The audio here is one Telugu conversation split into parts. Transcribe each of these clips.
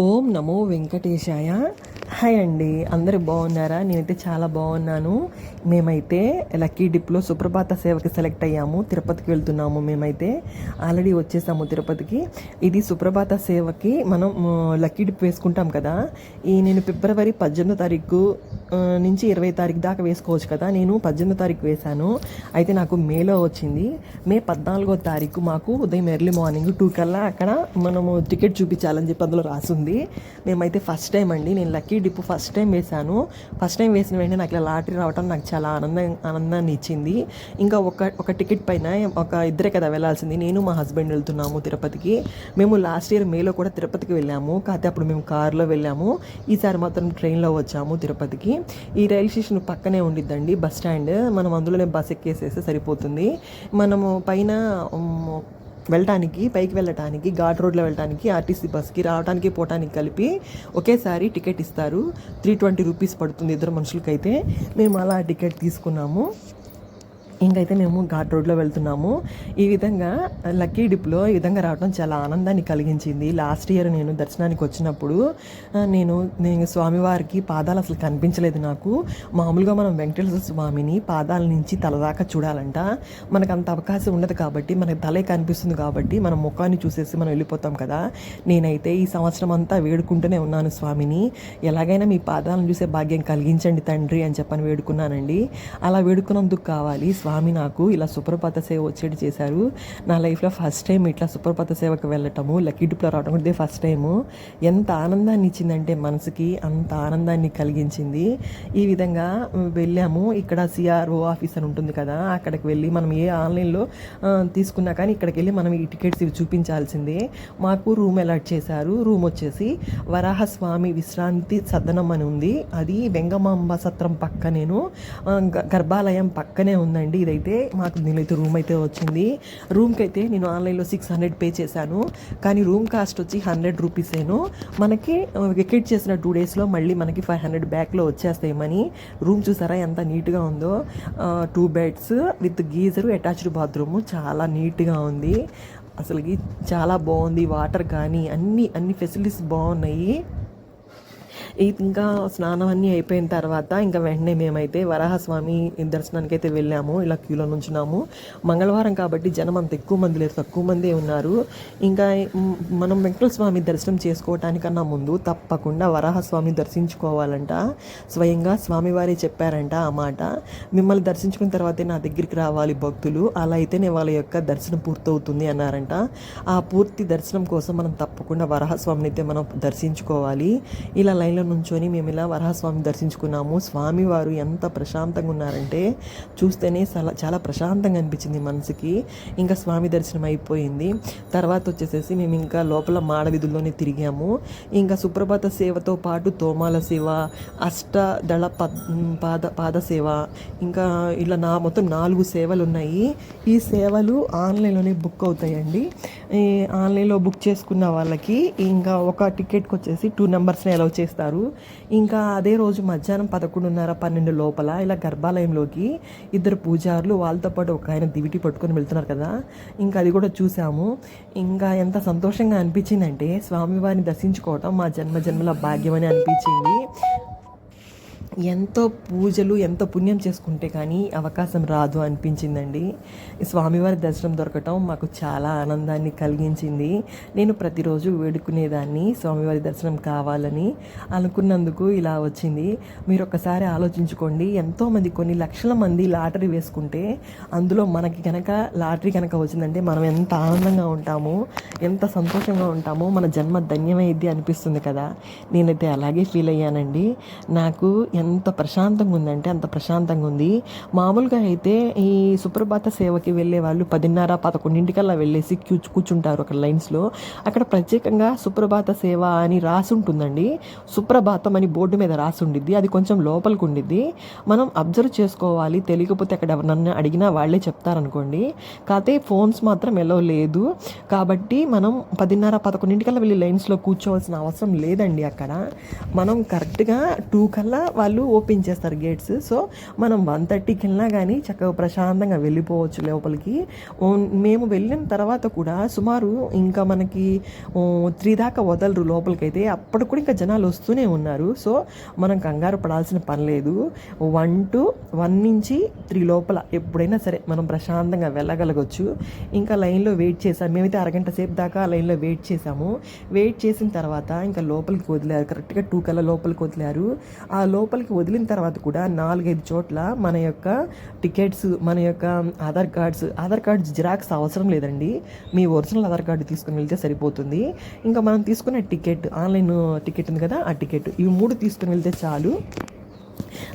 ఓం నమో వెంకటేశాయ. హాయ్ అండి. అందరూ బాగున్నారా? నేనైతే చాలా బాగున్నాను. మేమైతే లక్కీ డిప్లో సుప్రభాత సేవకి సెలెక్ట్ అయ్యాము. తిరుపతికి వెళ్తున్నాము మేమైతే. ఆల్రెడీ వచ్చేసాము తిరుపతికి. ఇది సుప్రభాత సేవకి మనం లక్కీ డిప్ వేసుకుంటాం కదా. ఈ నేను ఫిబ్రవరి పద్దెనిమిదో తారీఖు నుంచి ఇరవై తారీఖు దాకా వేసుకోవచ్చు కదా. నేను పద్దెనిమిది తారీఖు వేశాను. అయితే నాకు మేలో వచ్చింది. మే పద్నాలుగో తారీఖు మాకు ఉదయం ఎర్లీ మార్నింగ్ టూ కల్లా అక్కడ మనము టికెట్ చూపించాలని చెప్పి అందులో రాసింది. మేమైతే ఫస్ట్ టైం అండి. నేను లక్కీ డిప్పు ఫస్ట్ టైం వేశాను. ఫస్ట్ టైం వేసిన వెంటనే నాకు ఇలా లాటరీ రావడం నాకు చాలా ఆనందం ఆనందాన్ని ఇచ్చింది. ఇంకా ఒక ఒక టికెట్ పైన ఒక ఇద్దరే కదా వెళ్ళాల్సింది నేను మా హస్బెండ్ వెళ్తున్నాము తిరుపతికి. మేము లాస్ట్ ఇయర్ మేలో కూడా తిరుపతికి వెళ్ళాము. కాకపోతే అప్పుడు మేము కారులో వెళ్ళాము. ఈసారి మాత్రం ట్రైన్లో వచ్చాము తిరుపతికి. ఈ రైల్ స్టేషన్ పక్కనే ఉండిద్దండి బస్ స్టాండ్. మనం అందులోనే బస్ ఎక్కేసేస్తే సరిపోతుంది. మనము పైన వెళ్ళటానికి పైకి వెళ్ళటానికి ఘాట్ రోడ్లో వెళ్ళటానికి ఆర్టీసీ బస్కి రావడానికి పోవటానికి కలిపి ఒకేసారి టికెట్ ఇస్తారు. త్రీ ట్వంటీ రూపీస్ పడుతుంది ఇద్దరు మనుషులకైతే. మేము అలా టికెట్ తీసుకున్నాము. ఇంకైతే మేము ఘాట్ రోడ్లో వెళ్తున్నాము. ఈ విధంగా లక్కీ డిప్లో ఈ విధంగా రావడం చాలా ఆనందాన్ని కలిగించింది. లాస్ట్ ఇయర్ నేను దర్శనానికి వచ్చినప్పుడు నేను నేను స్వామివారికి పాదాలు అసలు కనిపించలేదు నాకు. మామూలుగా మనం వెంకటేశ్వర స్వామిని పాదాల నుంచి తల దాకా చూడాలంట. మనకు అంత అవకాశం ఉండదు కాబట్టి మనకు తలే కనిపిస్తుంది కాబట్టి మనం ముఖాన్ని చూసేసి మనం వెళ్ళిపోతాం కదా. నేనైతే ఈ సంవత్సరం అంతా వేడుకుంటూనే ఉన్నాను స్వామిని. ఎలాగైనా మీ పాదాలను చూసే భాగ్యం కలిగించండి తండ్రి అని చెప్పని వేడుకున్నానండి. అలా వేడుకున్నందుకు కావాలి స్వామి నాకు ఇలా సుప్రభాత సేవ వచ్చేటి చేశారు. నా లైఫ్లో ఫస్ట్ టైం ఇట్లా సుప్రభాత సేవకు వెళ్ళటము లక్కీ డిప్లో రావడం కూడా ఇదే ఫస్ట్ టైము. ఎంత ఆనందాన్ని ఇచ్చిందంటే మనసుకి అంత ఆనందాన్ని కలిగించింది. ఈ విధంగా వెళ్ళాము. ఇక్కడ సిఆర్ఓ ఆఫీస్ అని ఉంటుంది కదా అక్కడికి వెళ్ళి మనం ఏ ఆన్లైన్లో తీసుకున్నా కానీ ఇక్కడికి వెళ్ళి మనం ఈ టికెట్స్ ఇవి చూపించాల్సిందే. మాకు రూమ్ అలాట్ చేశారు. రూమ్ వచ్చేసి వరాహస్వామి విశ్రాంతి సదనం అని ఉంది. అది వెంగమాంబ సత్రం పక్కనేను గ- గర్భాలయం పక్కనే ఉందండి. ఇదైతే మాకు నేనైతే రూమ్ అయితే వచ్చింది. రూమ్కి అయితే నేను ఆన్లైన్లో సిక్స్ హండ్రెడ్ పే చేశాను. కానీ రూమ్ కాస్ట్ వచ్చి హండ్రెడ్ రూపీసేను మనకి వికెట్ చేసిన టూ డేస్లో మళ్ళీ మనకి ఫైవ్ హండ్రెడ్ బ్యాక్లో వచ్చేస్తాయమని రూమ్ చూసారా ఎంత నీట్గా ఉందో. Two beds with geyser attached bathroom చాలా నీట్గా ఉంది. అసలుకి చాలా బాగుంది. వాటర్ కానీ అన్ని అన్ని ఫెసిలిటీస్ బాగున్నాయి. ఇంకా స్నానం అన్నీ అయిపోయిన తర్వాత ఇంకా వెంటనే మేమైతే వరాహస్వామి దర్శనానికి అయితే వెళ్ళాము. ఇలా క్యూలో నుంచున్నాము. మంగళవారం కాబట్టి జనం అంత ఎక్కువ మంది లేదు తక్కువ మందే ఉన్నారు. ఇంకా మనం వెంకటేశ్వర స్వామి దర్శనం చేసుకోవటానికన్నా ముందు తప్పకుండా వరాహస్వామి దర్శించుకోవాలంట. స్వయంగా స్వామివారే చెప్పారంట ఆ మాట. మిమ్మల్ని దర్శించుకున్న తర్వాతే నా దగ్గరికి రావాలి భక్తులు. అలా అయితేనే వాళ్ళ యొక్క దర్శనం పూర్తవుతుంది అన్నారంట. ఆ పూర్తి దర్శనం కోసం మనం తప్పకుండా వరాహస్వామిని అయితే మనం దర్శించుకోవాలి. ఇలా లైన్లో నుంచొని మేము ఇలా వరహస్వామి దర్శించుకున్నాము. స్వామివారు ఎంత ప్రశాంతంగా ఉన్నారంటే చూస్తేనే చాలా చాలా ప్రశాంతంగా అనిపించింది మనసుకి. ఇంకా స్వామి దర్శనం అయిపోయింది. తర్వాత వచ్చేసేసి మేము ఇంకా లోపల మాడవిధుల్లోనే తిరిగాము. ఇంకా సుప్రభాత సేవతో పాటు తోమాల సేవ అష్టదళ పద్ పాద పాద సేవ ఇంకా ఇలా నా మొత్తం నాలుగు సేవలు ఉన్నాయి. ఈ సేవలు ఆన్లైన్లోనే బుక్ అవుతాయండి. ఈ ఆన్లైన్లో బుక్ చేసుకున్న వాళ్ళకి ఇంకా ఒక టికెట్కి వచ్చేసి టూ నెంబర్స్ని అలౌ చేస్తారు. ఇంకా అదే రోజు మధ్యాహ్నం పదకొండున్నర పన్నెండు లోపల ఇలా గర్భాలయంలోకి ఇద్దరు పూజారులు వాళ్ళతో పాటు ఒక ఆయన దివిటి పట్టుకొని వెళ్తున్నారు కదా. ఇంకా అది కూడా చూసాము. ఇంకా ఎంత సంతోషంగా అనిపించిందంటే స్వామివారిని దర్శించుకోవటం మా జన్మ జన్మల భాగ్యం అని అనిపించింది. ఎంతో పూజలు ఎంతో పుణ్యం చేసుకుంటే కానీ అవకాశం రాదు అనిపించిందండి. స్వామివారి దర్శనం దొరకటం మాకు చాలా ఆనందాన్ని కలిగించింది. నేను ప్రతిరోజు వేడుకునేదాన్ని స్వామివారి దర్శనం కావాలని అనుకున్నందుకు ఇలా వచ్చింది. మీరు ఒక్కసారి ఆలోచించుకోండి ఎంతోమంది కొన్ని లక్షల మంది లాటరీ వేసుకుంటే అందులో మనకి కనుక లాటరీ కనుక వచ్చిందంటే మనం ఎంత ఆనందంగా ఉంటామో ఎంత సంతోషంగా ఉంటామో మన జన్మ ధన్యమైద్ది అనిపిస్తుంది కదా. నేనైతే అలాగే ఫీల్ అయ్యానండి. నాకు ఎంత ఎంత ప్రశాంతంగా ఉందంటే అంత ప్రశాంతంగా ఉంది. మామూలుగా అయితే ఈ సుప్రభాత సేవకి వెళ్ళే వాళ్ళు పదిన్నర పదకొండింటికల్లా వెళ్ళేసి క్యూ కూర్చుంటారు అక్కడ లైన్స్లో. అక్కడ ప్రత్యేకంగా సుప్రభాత సేవ అని రాసి ఉంటుందండి సుప్రభాతం అని బోర్డు మీద రాసి ఉండిద్ది అది కొంచెం లోపలికి ఉండిద్ది. మనం అబ్జర్వ్ చేసుకోవాలి. తెలియకపోతే అక్కడ ఎవరినన్నా అడిగినా వాళ్ళే చెప్తారనుకోండి. కాకపోతే ఫోన్స్ మాత్రం ఎలా లేదు. కాబట్టి మనం పదిన్నర పదకొండింటికల్లా వెళ్ళి లైన్స్లో కూర్చోవాల్సిన అవసరం లేదండి అక్కడ. మనం కరెక్ట్గా టూ కల్లా వాళ్ళు వాళ్ళు ఓపెన్ చేస్తారు గేట్స్. సో మనం వన్ థర్టీకి వెళ్ళినా కానీ చక్కగా ప్రశాంతంగా వెళ్ళిపోవచ్చు లోపలికి. మేము వెళ్ళిన తర్వాత కూడా సుమారు ఇంకా మనకి త్రీ దాకా వదలరు లోపలికైతే. అప్పుడు కూడా ఇంకా జనాలు వస్తూనే ఉన్నారు. సో మనం కంగారు పడాల్సిన పని లేదు. వన్ టు వన్ నుంచి త్రీ లోపల ఎప్పుడైనా సరే మనం ప్రశాంతంగా వెళ్ళగలగచ్చు. ఇంకా లైన్లో వెయిట్ చేసాం. మేమైతే అరగంట సేపు దాకా లైన్లో వెయిట్ చేసాము. వెయిట్ చేసిన తర్వాత ఇంకా లోపలికి వదిలారు. కరెక్ట్గా టూ కల్లా లోపలికి వదిలారు. ఆ లోపల లోపలికి వదిలిన తర్వాత కూడా నాలుగైదు చోట్ల మన యొక్క టికెట్స్ మన యొక్క Aadhaar cards Aadhaar cards Xerox అవసరం లేదండి. మీ ఒరిజినల్ ఆధార్ కార్డు తీసుకుని వెళ్తే సరిపోతుంది. ఇంకా మనం తీసుకునే టికెట్ ఆన్లైన్ టికెట్ ఉంది కదా ఆ టికెట్ ఇవి మూడు తీసుకుని వెళ్తే చాలు.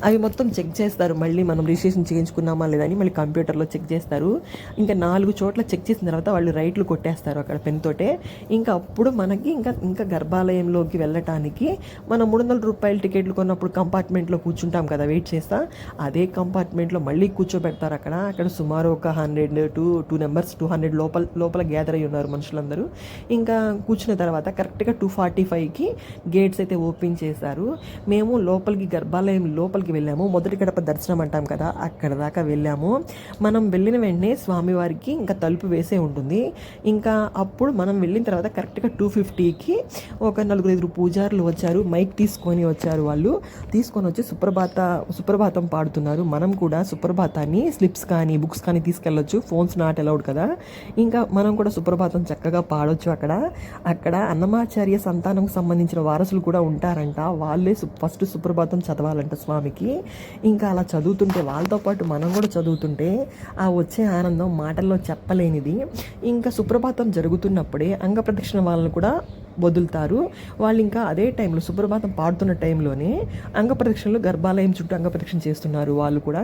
అవి మొత్తం చెక్ చేస్తారు. మళ్ళీ మనం రిజిస్ట్రేషన్ చేయించుకున్నామా లేదని మళ్ళీ కంప్యూటర్లో చెక్ చేస్తారు. ఇంకా నాలుగు చోట్ల చెక్ చేసిన తర్వాత వాళ్ళు రైట్లు కొట్టేస్తారు అక్కడ పెన్ తోటే. ఇంకా అప్పుడు మనకి ఇంకా ఇంకా గర్భాలయంలోకి వెళ్ళటానికి మనం మూడు వందల రూపాయల టికెట్లు కొన్నప్పుడు కంపార్ట్మెంట్లో కూర్చుంటాం కదా వెయిట్ చేస్తా. అదే కంపార్ట్మెంట్లో మళ్ళీ కూర్చోబెడతారు అక్కడ. అక్కడ సుమారు ఒక hundred two two numbers two hundred లోపల లోపల గ్యాదర్ అయ్యి ఉన్నారు మనుషులందరూ. ఇంకా కూర్చున్న తర్వాత కరెక్ట్గా టూ ఫార్టీ ఫైవ్కి గేట్స్ అయితే ఓపెన్ చేశారు. మేము లోపలికి గర్భాలయం లోపలికి వెళ్ళాము. మొదటి గడప దర్శనం అంటాం కదా అక్కడ దాకా వెళ్ళాము. మనం వెళ్ళిన వెంటనే స్వామివారికి ఇంకా తలుపు వేసే ఉంటుంది. ఇంకా అప్పుడు మనం వెళ్ళిన తర్వాత కరెక్ట్గా టూ ఫిఫ్టీకి ఒక నలుగురు ఐదు పూజారులు వచ్చారు. మైక్ తీసుకొని వచ్చారు వాళ్ళు. తీసుకొని వచ్చి సుప్రభాత సుప్రభాతం పాడుతున్నారు. మనం కూడా సుప్రభాతాన్ని స్లిప్స్ కానీ బుక్స్ కానీ తీసుకెళ్ళొచ్చు. ఫోన్స్ నాట్ అలౌడ్ కదా. ఇంకా మనం కూడా సుప్రభాతం చక్కగా పాడొచ్చు అక్కడ. అక్కడ అన్నమాచార్య సంతానంకు సంబంధించిన వారసులు కూడా ఉంటారంట. వాళ్ళే ఫస్ట్ సుప్రభాతం చదవాలంట స్వామికి. ఇంకా అలా చదువుతుంటే వాళ్ళతో పాటు మనం కూడా చదువుతుంటే ఆ వచ్చే ఆనందం మాటల్లో చెప్పలేనిది. ఇంకా సుప్రభాతం జరుగుతున్నప్పుడే అంగప్రదక్షిణ వాళ్ళని కూడా వదులుతారు. వాళ్ళు ఇంకా అదే టైంలో సుప్రభాతం పాడుతున్న టైంలోనే అంగప్రదక్షిణలు గర్భాలయం చుట్టూ అంగప్రదక్షిణ చేస్తున్నారు వాళ్ళు కూడా.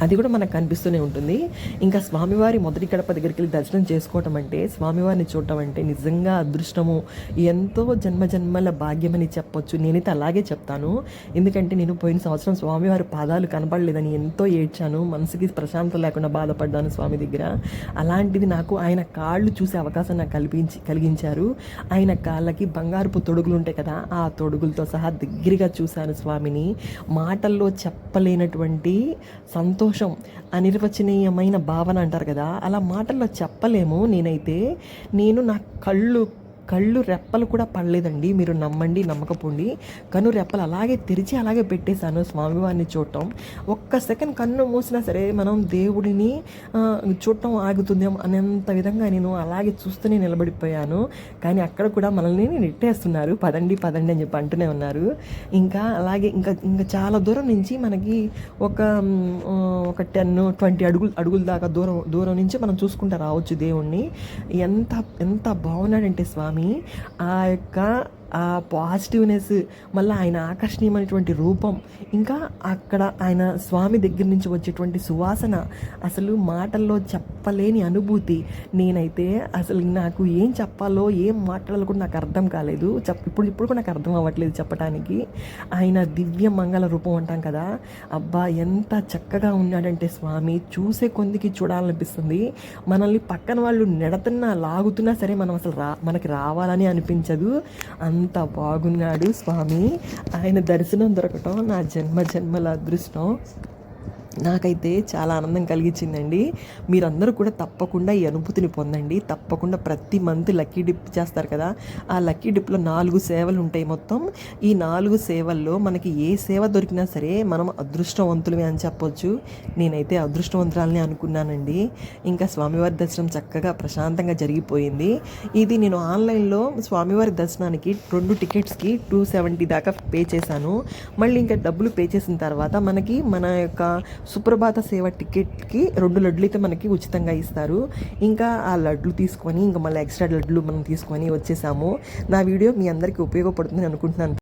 అది కూడా మనకు కనిపిస్తూనే ఉంటుంది. ఇంకా స్వామివారి మొదటి గడప దగ్గరికి వెళ్ళి దర్శనం చేసుకోవటం అంటే స్వామివారిని చూడటం అంటే నిజంగా అదృష్టము. ఎంతో జన్మ జన్మల భాగ్యమని చెప్పొచ్చు. నేనైతే అలాగే చెప్తాను. ఎందుకంటే నేను పోయిన సంవత్సరం స్వామివారి పాదాలు కనపడలేదని ఎంతో ఏడ్చాను. మనసుకి ప్రశాంతత లేకుండా బాధపడ్డాను స్వామి దగ్గర. అలాంటిది నాకు ఆయన కాళ్ళు చూసే అవకాశం నాకు కల్పించి కలిగించారు. ఆయన కాళ్ళకి బంగారుపు తొడుగులు ఉంటాయి కదా ఆ తొడుగులతో సహా దగ్గరగా చూశాను స్వామిని. మాటల్లో చెప్పలేనటువంటి సంతోషం అనిర్వచనీయమైన భావన అంటారు కదా అలా మాటల్లో చెప్పలేము నేనైతే. నేను నా కళ్ళు కళ్ళు రెప్పలు కూడా పడలేదండి. మీరు నమ్మండి నమ్మకపోండి. కన్ను రెప్పలు అలాగే తెరిచి అలాగే పెట్టేశాను స్వామివారిని చూడటం. ఒక్క సెకండ్ కన్ను మూసినా సరే మనం దేవుడిని చూడటం ఆగుతుందేమో అనేంత విధంగా నేను అలాగే చూస్తూనే నిలబడిపోయాను. కానీ అక్కడ కూడా మనల్ని నెట్టేస్తున్నారు. పదండి పదండి అని చెప్పి అంటూనే ఉన్నారు. ఇంకా అలాగే ఇంకా ఇంకా చాలా దూరం నుంచి మనకి ఒక ఒక టెన్ ట్వంటీ అడుగులు అడుగుల దాకా దూరం దూరం నుంచి మనం చూసుకుంటూ రావచ్చు దేవుణ్ణి. ఎంత ఎంత బాగున్నాడంటే స్వామి. ఆ యొక్క ఆ పాజిటివ్నెస్ మళ్ళీ ఆయన ఆకర్షణీయమైనటువంటి రూపం ఇంకా అక్కడ ఆయన స్వామి దగ్గర నుంచి వచ్చేటువంటి సువాసన అసలు మాటల్లో చెప్పలేని అనుభూతి. నేనైతే అసలు నాకు ఏం చెప్పాలో ఏం మాట్లాడాలో కూడా నాకు అర్థం కాలేదు. చెప్ ఇప్పుడు ఇప్పుడు కూడా నాకు అర్థం అవ్వట్లేదు చెప్పడానికి ఆయన దివ్య మంగళ రూపం అంటాం కదా. అబ్బా ఎంత చక్కగా ఉన్నాడంటే స్వామి. చూసే కొందికి చూడాలనిపిస్తుంది. మనల్ని పక్కన వాళ్ళు నెడతున్నా లాగుతున్నా సరే మనం అసలు రా మనకి రావాలని అనిపించదు. అంత బాగున్నాడు స్వామి. ఆయన దర్శనం దొరకటం నా జన్మ జన్మల అదృష్టం. నాకైతే చాలా ఆనందం కలిగించిందండి. మీరందరూ కూడా తప్పకుండా ఈ అనుభూతిని పొందండి. తప్పకుండా ప్రతి మంత్ లక్కీ డిప్ చేస్తారు కదా. ఆ లక్కీ డిప్లో నాలుగు సేవలు ఉంటాయి మొత్తం. ఈ నాలుగు సేవల్లో మనకి ఏ సేవ దొరికినా సరే మనం అదృష్టవంతులమే అని చెప్పొచ్చు. నేనైతే అదృష్టవంతురాలని అనుకున్నానండి. ఇంకా స్వామివారి దర్శనం చక్కగా ప్రశాంతంగా జరిగిపోయింది. ఇది నేను ఆన్లైన్లో స్వామివారి దర్శనానికి రెండు టికెట్స్కి టూ సెవెంటీ దాకా పే చేశాను. మళ్ళీ ఇంకా డబ్బులు పే చేసిన తర్వాత మనకి మన యొక్క సుప్రభాత సేవ టికెట్కి రెండు లడ్లు అయితే మనకి ఉచితంగా ఇస్తారు. ఇంకా ఆ లడ్లు తీసుకొని ఇంకా మళ్ళీ ఎక్స్ట్రా లడ్లు మనం తీసుకొని వచ్చేసాము. నా వీడియో మీ అందరికీ ఉపయోగపడుతుందని అనుకుంటున్నాను.